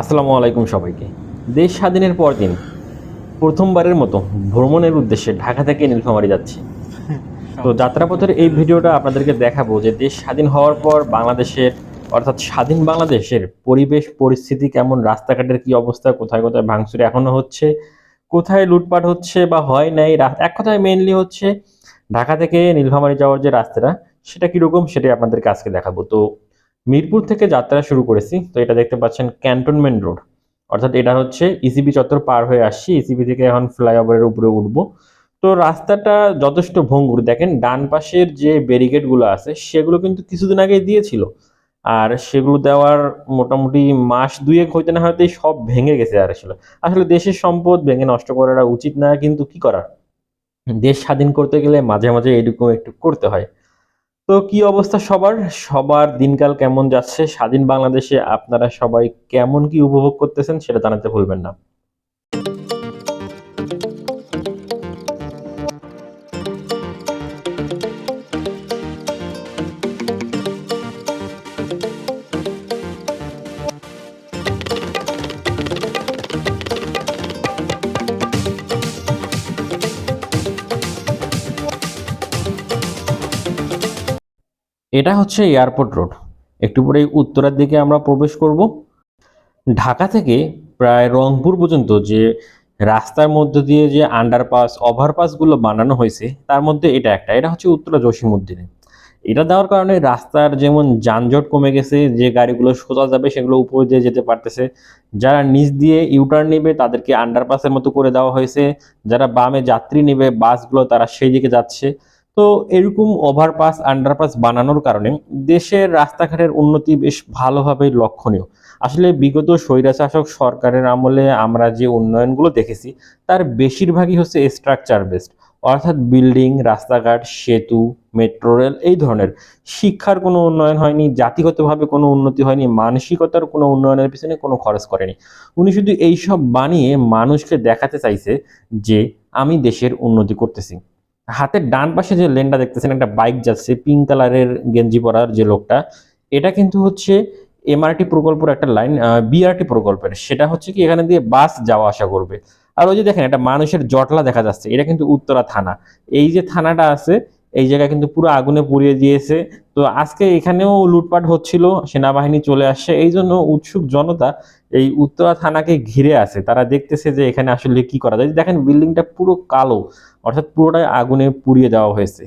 আসসালামু আলাইকুম সবাইকে। দেশ স্বাধীনের পর দিন প্রথমবারের মতো ভ্রমণের উদ্দেশ্যে ঢাকা থেকে নীলফামারী যাচ্ছি। তো যাত্রাপথের এই ভিডিওটা আপনাদেরকে দেখাবো যে দেশ স্বাধীন হওয়ার পর বাংলাদেশের অর্থাৎ স্বাধীন বাংলাদেশের পরিবেশ পরিস্থিতি কেমন রাস্তাঘাটের কি অবস্থা কোথায় কোথায় ভাঙচুর এখনও হচ্ছে কোথায় লুটপাট হচ্ছে বা হয় নাই এক কথায় মেনলি হচ্ছে ঢাকা থেকে নীলফামারী যাওয়ার যে রাস্তাটা সেটা কীরকম সেটাই আপনাদেরকে আজকে দেখাবো। তো মিরপুর থেকে যাত্রা শুরু করেছি, তো এটা দেখতে পাচ্ছেন ক্যান্টনমেন্ট রোড। অর্থাৎ এটা হচ্ছে ইসিবি চত্বর পার হয়ে আসছি ইসিবি থেকে এখন ফ্লাইওভারের উপরে উঠবো। তো রাস্তাটা যথেষ্ট ভঙ্গুর, দেখেন ডান পাশের যে ব্যারিকেডগুলো আছে, সেগুলো কিন্তু কিছুদিন আগে দিয়েছিল। আর সেগুলো দেওয়ার মোটামুটি মাস দুয়েক হইতে না হইতেই সব ভেঙে গেছে আর আসলে। আসলে দেশের সম্পদ ভেঙে নষ্ট করাটা উচিত না, কিন্তু কি করার? দেশ স্বাধীন করতে গেলে মাঝে মাঝে এরকম একটু করতে হয়। তো কি অবস্থা সবার? সবার দিনকাল কেমন যাচ্ছে? স্বাধীন বাংলাদেশে আপনারা সবাই কেমন কি উপভোগ করতেছেন সেটা জানাতে ভুলবেন না। এটা হচ্ছে এয়ারপোর্ট রোড। একটু পরে উত্তরার দিকে আমরা প্রবেশ করব। ঢাকা থেকে প্রায় রংপুর পর্যন্ত যে রাস্তার মধ্যে দিয়ে যে আন্ডারপাস ওভারপাসগুলো বানানো হয়েছে, তার মধ্যে এটা একটা। এটা হচ্ছে উত্তরা জসিমুদ্দিনে এটা দেওয়ার কারণে রাস্তার যেমন যানজট কমে গেছে, যে গাড়িগুলো সোজা যাবে সেগুলো উপর দিয়ে যেতে পারতেছে। যারা নিচ দিয়ে ইউটার্ন নেবে, তাদেরকে আন্ডারপাসের মতো করে দেওয়া হয়েছে। যারা বামে যাত্রী নেবে, বাসগুলো তারা সেই দিকে যাচ্ছে। তো এরকম ওভারপাস আন্ডারপাস বানানোর কারণে দেশের রাস্তাঘাটের উন্নতি বেশ ভালোভাবেই লক্ষণীয়। আসলে বিগত স্বৈরাশাসক সরকারের আমলে আমরা যে উন্নয়নগুলো দেখেছি, তার বেশিরভাগই হচ্ছে স্ট্রাকচার বেসড অর্থাৎ বিল্ডিং রাস্তাঘাট, সেতু মেট্রো রেল এই ধরনের। শিক্ষার কোনো উন্নয়ন হয়নি, জাতিগতভাবে কোনো উন্নতি হয়নি, মানসিকতার কোনো উন্নয়নের পিছনে কোনো খরচ করেনি। উনি শুধু এইসব বানিয়ে মানুষকে দেখাতে চাইছে যে, আমি দেশের উন্নতি করতেছি। হাতের ডান পাশে যে লেনটা দেখতেছেন, একটা বাইক যাচ্ছে পিঙ্ক কালারের গেঞ্জি পরার যে লোকটা, এটা কিন্তু হচ্ছে এমআরটি প্রকল্পের একটা লাইন বিআরটি প্রকল্পের। সেটা হচ্ছে কি, এখানে দিয়ে বাস যাওয়া আসা করবে। আর ওই যে দেখেন, একটা মানুষের জটলা দেখা যাচ্ছে, এটা কিন্তু উত্তরা থানা। এই যে থানাটা আছে, এই জায়গা কিন্তু পুরো আগুনে পুড়িয়ে দিয়েছে। তো আজকে এখানেও লুটপাট হচ্ছিল, সেনাবাহিনী চলে আসছে। এই জন্য উৎসুক জনতা এই উত্তরা থানাকে ঘিরে আছে। তারা দেখতেছে যে এখানে আসলে কি করা যায়। দেখেন, বিল্ডিংটা পুরো কালো, অর্থাৎ পুরোটাই আগুনে পুড়িয়ে দেওয়া হয়েছে।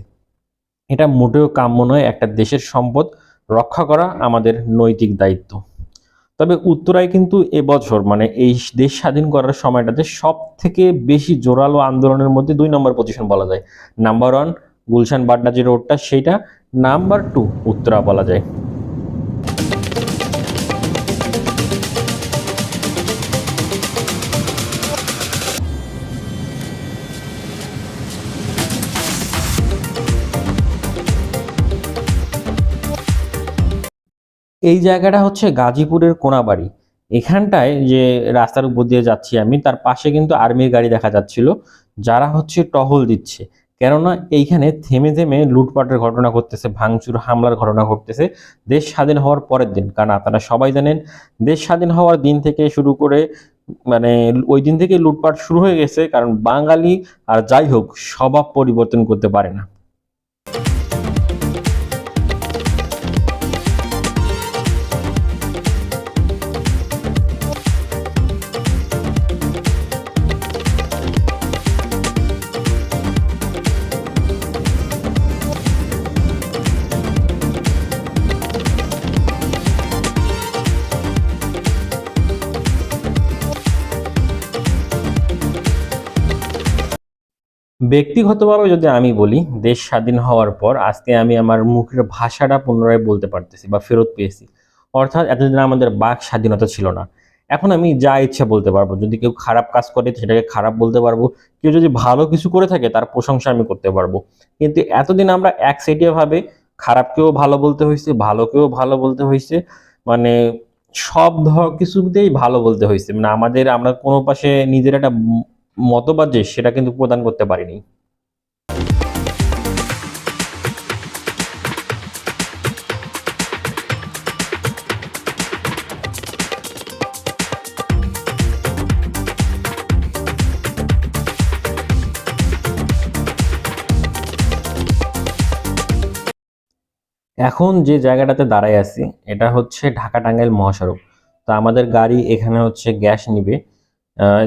এটা মোটেও কাম্য নয়, একটা দেশের সম্পদ রক্ষা করা আমাদের নৈতিক দায়িত্ব। তবে উত্তরায় কিন্তু এবছর মানে এই দেশ স্বাধীন করার সময়টাতে সব থেকে বেশি জোরালো আন্দোলনের মধ্যে দুই নম্বর পজিশন বলা যায়। নাম্বার ওয়ান গুলশান বাড্ডা যে রোডটা সেইটা। নাম্বার টু উত্তরা বলা যায়। এই জায়গাটা হচ্ছে গাজীপুরের কোনাবাড়ি। এখানটায় যে রাস্তার উপর দিয়ে যাচ্ছি আমি, তার পাশে কিন্তু আর্মির গাড়ি দেখা যাচ্ছিল, যারা হচ্ছে টহল দিচ্ছে। কেননা এইখানে থেমে থেমে লুটপাটের ঘটনা ঘটতেছে, ভাঙচুর, হামলার ঘটনা ঘটতেছে। দেশ স্বাধীন হওয়ার পরের দিন, কারণ আপনারা সবাই জানেন, দেশ স্বাধীন হওয়ার দিন থেকে শুরু করে মানে ওই দিন থেকে লুটপাট শুরু হয়ে গেছে, কারণ বাঙালি আর যাই হোক, স্বভাব পরিবর্তন করতে পারে না। ব্যক্তিগতভাবে যদি আমি বলি, দেশ স্বাধীন হওয়ার পর আজকে আমি আমার মুখের ভাষাটা পুনরায় বলতে পারতেছি বা ফেরত পেয়েছি। অর্থাৎ এতদিন আমাদের বাক স্বাধীনতা ছিল না। এখন আমি যা ইচ্ছা বলতে পারব। যদি কেউ খারাপ কাজ করে, সেটাকে খারাপ বলতে পারব। কেউ যদি ভালো কিছু করে থাকে, তার প্রশংসা আমি করতে পারব। কিন্তু এতদিন আমরা এক সাইডে ভাবে খারাপকেও ভালো বলতে হয়েছে, ভালোকেও ভালো বলতে হয়েছে। মানে সব ধর কিছুতেই ভালো বলতে হয়েছে। মানে আমাদের, আমরা কোনো পাশে নিজের একটা মতবাদ যে সেটা কিন্তু প্রদান করতে পারিনি। এখন যে জায়গাটাতে দাঁড়ায় আছি, এটা হচ্ছে ঢাকা টাঙ্গাইল মহাসড়ক। তো আমাদের গাড়ি এখানে হচ্ছে গ্যাস নিবে।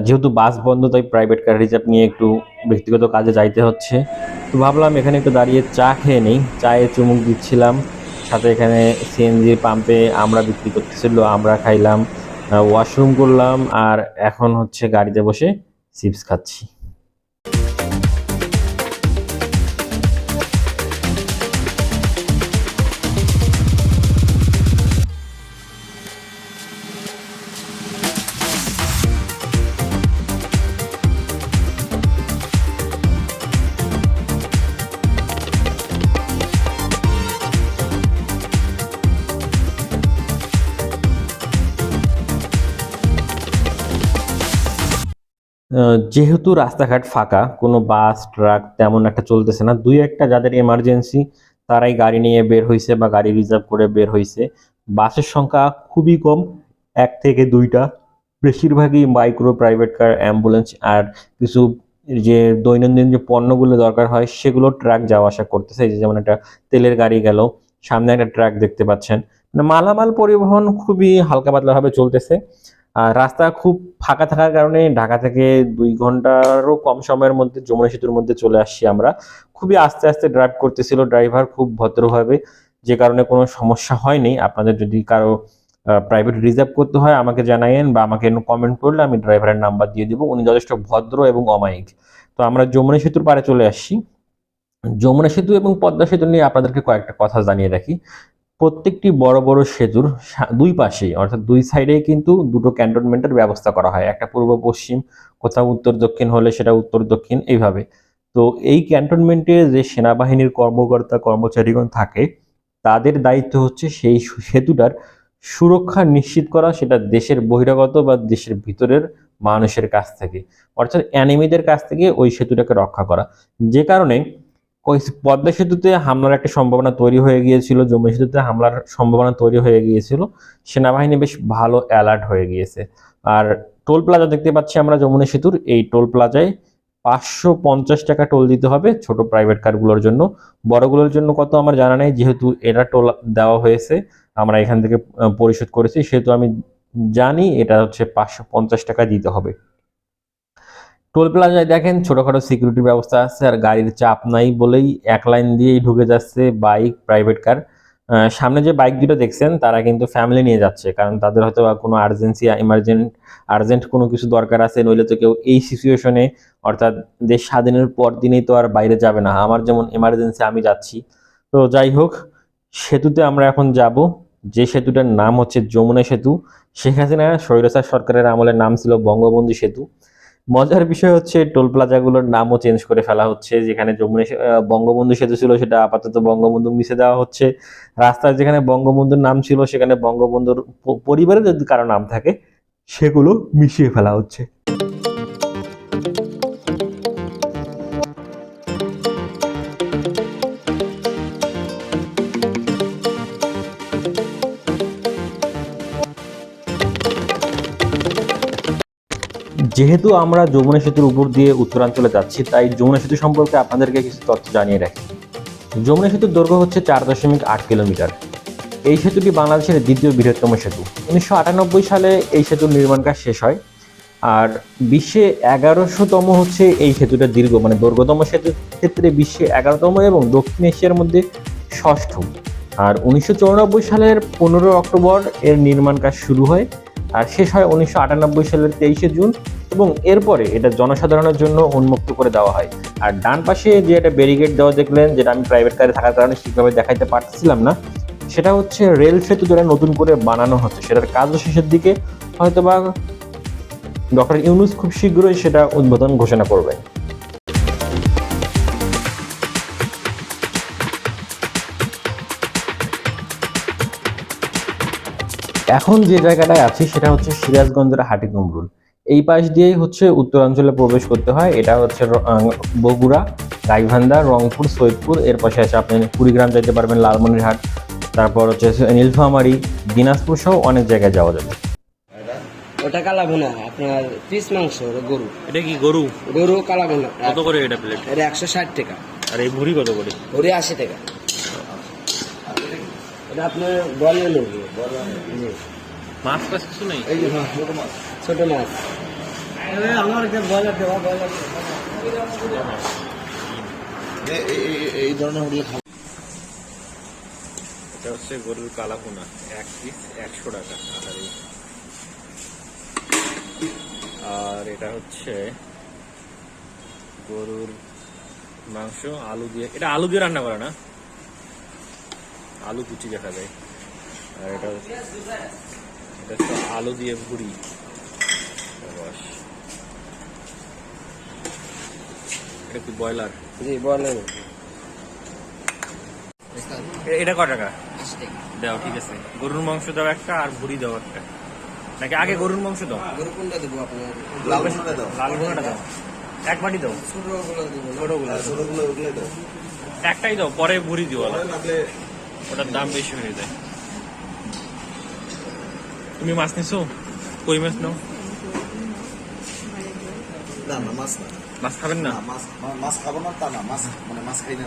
যেহেতু বাস বন্ধ, তাই প্রাইভেট কার রিজার্ভ নিয়ে একটু ব্যক্তিগত কাজে যাইতে হচ্ছে। তো ভাবলাম এখানে একটু দাঁড়িয়ে চা খেয়ে নেই। চায়ে চুমুক দিচ্ছিলাম। সাথে এখানে সিএনজি পাম্পে আমরা বিক্রি করতেছিল, আমরা খাইলাম ওয়াশরুম করলাম, আর এখন হচ্ছে গাড়িতে বসে চিপস খাচ্ছি। যেহেতু রাস্তাঘাট ফাঁকা, কোনো বাস, ট্রাক তেমন একটা চলতেছে না, দুই একটা যাদের এমার্জেন্সি তারাই গাড়ি নিয়ে বের হয়েছে বা গাড়ি রিজার্ভ করে বের হয়েছে বাসের সংখ্যা খুবই কম, এক থেকে দুইটা। বেশিরভাগই মাইক্রো প্রাইভেট কার অ্যাম্বুলেন্স আর কিছু যে দৈনন্দিন যে পণ্যগুলো দরকার হয়, সেগুলো ট্রাক যাওয়া আসা করতেছে। যেমন একটা তেলের গাড়ি গেল, সামনে একটা ট্রাক দেখতে পাচ্ছেন। মানে মালামাল পরিবহন খুবই হালকা পাতলাভাবে চলতেছে। রাস্তা খুব ফাঁকা থাকার কারণে ঢাকা থেকে দুই ঘন্টারও কম সময়ের মধ্যে যমুনা সেতুর মধ্যে চলে আসছি আমরা। খুবই আস্তে আস্তে ড্রাইভ করতেছিল ড্রাইভার খুব ভদ্রভাবে, যে কারণে কোনো সমস্যা হয়নি। আপনাদের যদি কারও প্রাইভেট রিজার্ভ করতে হয়, আমাকে জানাইন বা আমাকে কমেন্ট করলে আমি ড্রাইভারের নাম্বার দিয়ে দিব। উনি যথেষ্ট ভদ্র এবং অমায়িক। তো আমরা যমুনা সেতুর পাড়ে চলে আসছি। যমুনা সেতু এবং পদ্মা সেতু নিয়ে আপনাদেরকে কয়েকটা কথা জানিয়ে রাখি। প্রত্যেকটি বড় বড় সেতুর দুই পাশেই, অর্থাৎ দুই সাইডে কিন্তু দুটো ক্যান্টনমেন্টের ব্যবস্থা করা হয়। একটা পূর্ব পশ্চিম, কোথাও উত্তর দক্ষিণ হলে সেটা উত্তর দক্ষিণ এইভাবে। তো এই ক্যান্টনমেন্টে যে সেনাবাহিনীর কর্মকর্তা, কর্মচারীগণ থাকে, তাদের দায়িত্ব হচ্ছে সেই সেতুটার সুরক্ষা নিশ্চিত করা, সেটা দেশের বহিরাগত বা দেশের ভিতরের মানুষের কাছ থেকে। অর্থাৎ অ্যানিমিদের কাছ থেকে ওই সেতুটাকে রক্ষা করা। যে কারণে পদ্মা সেতুতে হামলার একটা সম্ভাবনা তৈরি হয়ে গিয়েছিল জম্মু সেতুতে হামলার সম্ভাবনা তৈরি হয়ে গিয়েছিল। সেনাবাহিনী বেশ ভালো অ্যালার্ট হয়ে গিয়েছে। আর টোল প্লাজা দেখতে পাচ্ছি আমরা যমুনা সেতুর, এই টোল প্লাজায় পাঁচশো পঞ্চাশ টাকা টোল দিতে হবে ছোট প্রাইভেট কারগুলোর জন্য। বড়গুলোর জন্য কত আমার জানা নেই, যেহেতু এটা টোল দেওয়া হয়েছে, আমরা এখান থেকে পরিশোধ করেছি, সেহেতু আমি জানি এটা হচ্ছে পাঁচশো পঞ্চাশ টাকা দিতে হবে। টোল প্লাজায় দেখেন ছোটখাটো সিকিউরিটি ব্যবস্থা আছে আর গাড়ির চাপ নাই বলেই এক লাইন দিয়েই ঢুকে যাচ্ছে বাইক প্রাইভেট কার সামনে যে বাইক দুটো দেখছেন, তারা কিন্তু ফ্যামিলি নিয়ে যাচ্ছে, কারণ তাদের হয়তো কোনো আর্জেন্সি ইমার্জেন্ট আর্জেন্ট কোনো কিছু দরকার আছে, নইলে তো কেউ এই সিচুয়েশনে অর্থাৎ দেশ স্বাধীনের পর দিনেই তো আর বাইরে যাবে না। আমার যেমন এমার্জেন্সি আমি যাচ্ছি। তো যাই হোক, সেতুতে আমরা এখন যাব। যে সেতুটার নাম হচ্ছে যমুনা সেতু। শেখ হাসিনা স্বৈরাচার সরকারের আমলের নাম ছিল বঙ্গবন্ধু সেতু। মজার বিষয় হচ্ছে টোল প্লাজাগুলোর নামও চেঞ্জ করে ফেলা হচ্ছে, যেখানে যমুনা বঙ্গবন্ধু সেতু ছিল, সেটা আপাতত বঙ্গবন্ধু মিশে দেওয়া হচ্ছে। রাস্তায় যেখানে বঙ্গবন্ধুর নাম ছিল, সেখানে বঙ্গবন্ধুর পরিবারে পরিবারের যদি কারও নাম থাকে, সেগুলো মিশিয়ে ফেলা হচ্ছে। যেহেতু আমরা যমুনা সেতুর উপর দিয়ে উত্তরাঞ্চলে যাচ্ছি, তাই যমুনা সেতু সম্পর্কে আপনাদেরকে কিছু তথ্য জানিয়ে রাখি। যমুনা সেতুর দৈর্ঘ্য হচ্ছে চার দশমিক আট কিলোমিটার। এই সেতুটি বাংলাদেশের দ্বিতীয় বৃহত্তম সেতু। উনিশশো আটানব্বই সালে এই সেতুর নির্মাণ কাজ শেষ হয়, আর বিশ্বে এগারোশোতম হচ্ছে এই সেতুটা দীর্ঘ মানে দৈর্ঘ্যতম সেতুর ক্ষেত্রে বিশ্বে এগারোতম এবং দক্ষিণ এশিয়ার মধ্যে ষষ্ঠ আর উনিশশো সালের পনেরো অক্টোবর এর নির্মাণ কাজ শুরু হয় শেষ হয় উনিশশো আটানব্বই সালের তেইশে জুন এবং এরপরে এটা জনসাধারণের জন্য উন্মুক্ত করে দেওয়া হয়। আর ডান পাশে যে একটা ব্যারিগেড দেওয়া দেখলেন, যেটা আমি প্রাইভেট কারে থাকার কারণে ঠিকভাবে দেখাইতে পারছিলাম না, সেটা হচ্ছে রেল সেতু যেটা নতুন করে বানানো হচ্ছে। সেটার কাজ শেষের দিকে হয়তোবা ডক্টর ইউনুস খুব শীঘ্রই সেটা উদ্বোধন ঘোষণা করবেন। এখন যে জায়গাটায় আছি সেটা হচ্ছে সিরাজগঞ্জের হাটি কুমরুল এই পাশ দিয়েই হচ্ছে উত্তরাঞ্চলে প্রবেশ করতে হয়। এটা হচ্ছে বগুড়া গাইবান্ধা রংপুর সৈয়দপুর। এর পাশে আছে আপনি কুড়িগ্রাম যেতে পারবেন লালমনিরহাট। তারপর হচ্ছে নীলফামারী দিনাজপুর সহ অনেক জায়গায় যাওয়া যাবে। ওটা কালা ভুনা আপনার পিস মাংস গরু। এটা কি গরু? গরু কালা ভুনা কত করে এটা প্লেট এটা একশো ষাট টাকা। আর এই ভুড়ি কত করে? ভরি আশি টাকা। এটা আপনার বলে নেব মাছ টাছ কিছু নেই? এই যে মাছ ছোট মাছ। ছোট মাছ। আমার বয়লার দেওয়া বয়লার এই ধরনের হোটেল খাব। এটা হচ্ছে গরুর কালাপোনা এক পিস একশো টাকা। আর এটা হচ্ছে গরুর মাংস আলু দিয়ে এটা আলু দিয়ে রান্না করে না? আলু কুচি দেখা যায়। আর এটা এটা হচ্ছে আলু দিয়ে ভুড়ি। বাস। এটা কি ব্রয়লার? জি বলেন এটা ক টাকা? দাও ঠিক আছে। গরুর মাংস দাও একটা আর ভুড়ি দাও একটা। নাকি আগে গরুর মাংস দাও? গরু কোনটা দেবো আপনার? লাল ভুনা দাও? লাল ভুনাটা দাও? এক বাটি দাও। ছোটগুলো দেবো ছোটগুলো ছোটগুলো দাও। একটাই দাও পরে ভুড়ি দিও লাগলে ওটার দাম বেশি হয়ে যায়। তুমি মাছ নিছো? কই মাছ নাও? না না মাছ না। মাছ খাবেন না? মাছ মাছ খাব না তা না মাছ মানে মাছ খাই না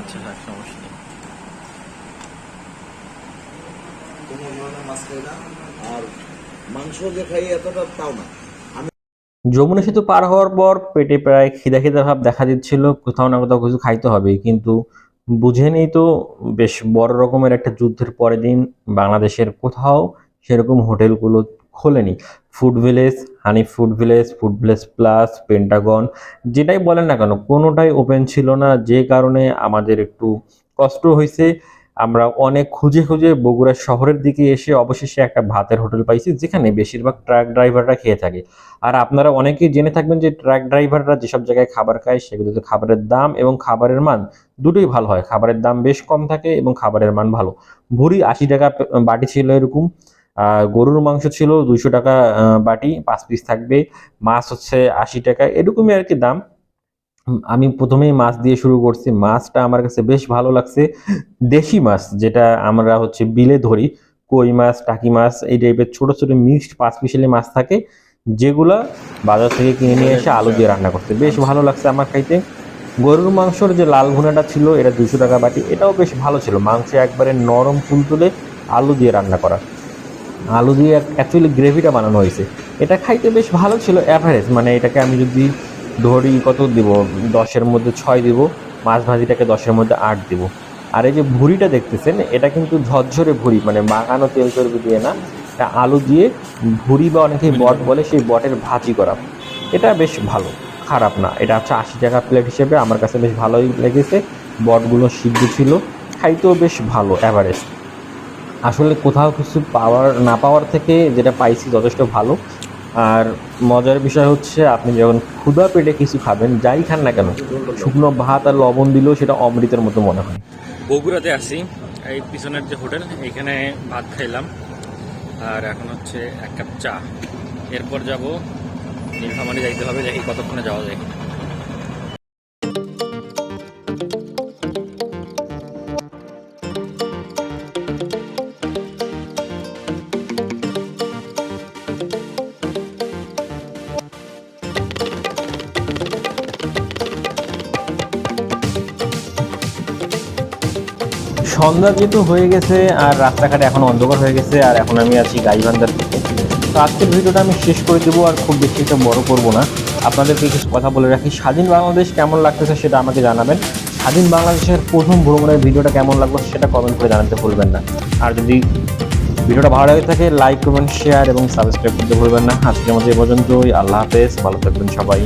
আচ্ছা হ্যাঁ সমস্যা নেই। কোনো ধরনের মাছ খাই না আর মাংস যে খাই এতটা তাও না। যমুনা সেতু পার হওয়ার পর পেটে প্রায় খিদা খিদা ভাব দেখা দিচ্ছিল কোথাও না কোথাও কিছু খাইতে হবে কিন্তু বুঝে নেই তো, বেশ বড় রকমের একটা যুদ্ধের পরের দিন বাংলাদেশের কোথাও সেরকম হোটেলগুলো খোলেনি। Food village honey food village food village plus Pentagon যেটাই বলেন না কেন, কোনোটাই ওপেন ছিল না। যে কারণে আমাদের একটু কষ্ট হয়েছে। আমরা অনেক খুঁজে খুঁজে বগুড়া শহরের দিকে এসে অবশেষে একটা ভাতের হোটেল পাইছি, যেখানে বেশিরভাগ ট্রাক ড্রাইভাররা খেয়ে থাকে। আর আপনারা অনেকেই জেনে থাকবেন যে ট্রাক ড্রাইভাররা যেসব জায়গায় খাবার খায়, সেগুলোতে খাবারের দাম এবং খাবারের মান দুটোই ভালো হয়। খাবারের দাম বেশ কম থাকে এবং খাবারের মান ভালো। ভুড়ি আশি টাকা বাটি ছিল এরকম। গরুর মাংস ছিল দুইশো টাকা বাটি, পাঁচ পিস থাকবে। মাছ হচ্ছে আশি টাকা, এরকমই আর কি দাম। আমি প্রথমেই মাছ দিয়ে শুরু করছি। মাছটা আমার কাছে বেশ ভালো লাগছে। দেশি মাছ যেটা আমরা হচ্ছে বিলে ধরি, কই মাছ, টাকি মাছ, এই টাইপের ছোট ছোট মিক্সড পাঁচ পিসেলি মাছ থাকে, যেগুলা বাজার থেকে কিনে নিয়ে এসে আলু দিয়ে রান্না করতে। বেশ ভালো লাগছে আমার খাইতে। গরুর মাংসর যে লাল ভুনাটা ছিল, এটা দুশো টাকা বাটি, এটাও বেশ ভালো ছিল। মাংস একবারে নরম তুলতুলে আলু দিয়ে রান্না করা। আলু দিয়ে অ্যাকচুয়ালি গ্রেভিটা বানানো হয়েছে। এটা খাইতে বেশ ভালো ছিল অ্যাভারেজ মানে এটাকে আমি যদি ধরি কত দিব? দশের মধ্যে ছয় দিব, মাছ ভাজিটাকে দশের মধ্যে আট দিব। আর এই যে ভুড়িটা দেখতেছেন, এটা কিন্তু ঝরঝরে ভুড়ি মানে মাখানো তেল চর্বি দিয়ে না, এটা আলু দিয়ে ভুড়ি বা অনেকেই বট বলে সেই বটের ভাজি করা। এটা বেশ ভালো, খারাপ না। এটা হচ্ছে আশি টাকা প্লেট হিসেবে আমার কাছে বেশ ভালোই লেগেছে। বটগুলো সিদ্ধ ছিল, খাইতেও বেশ ভালো অ্যাভারেজ আসলে কোথাও কিছু পাওয়ার না পাওয়ার থেকে যেটা পাইছি যথেষ্ট ভালো। আর মজার বিষয় হচ্ছে, আপনি যখন ক্ষুদা পেটে কিছু খাবেন, যাই খান না কেন, শুকনো ভাত আর লবণ দিলেও সেটা অমৃতের মতো মনে হয়। বগুড়াতে আসি এই পিছনের যে হোটেল এখানে ভাত খাইলাম। আর এখন হচ্ছে এক কাপ চা। এরপর যাব, নীলফামারি যাইতে হবে, দেখি কতক্ষণে যাওয়া যায়। সন্ধ্যা যেহেতু হয়ে গেছে আর রাস্তাঘাটে এখন অন্ধকার হয়ে গেছে আর এখন আমি আছি গাইবান্ধার দিকে। তো আজকের ভিডিওটা আমি শেষ করে দেবো আর খুব বেশি একটা বড় করব না। আপনাদেরকে কিছু কথা বলে রাখি। স্বাধীন বাংলাদেশ কেমন লাগতেছে সেটা আমাকে জানাবেন। স্বাধীন বাংলাদেশের প্রথম ভ্রমণের ভিডিওটা কেমন লাগল সেটা কমেন্ট করে জানাতে ভুলবেন না। আর যদি ভিডিওটা ভালো লাগে থাকে লাইক কমেন্ট শেয়ার এবং সাবস্ক্রাইব করতে ভুলবেন না। আজকের মধ্যে এ পর্যন্তই। আল্লাহ হাফেজ। ভালো থাকবেন সবাই।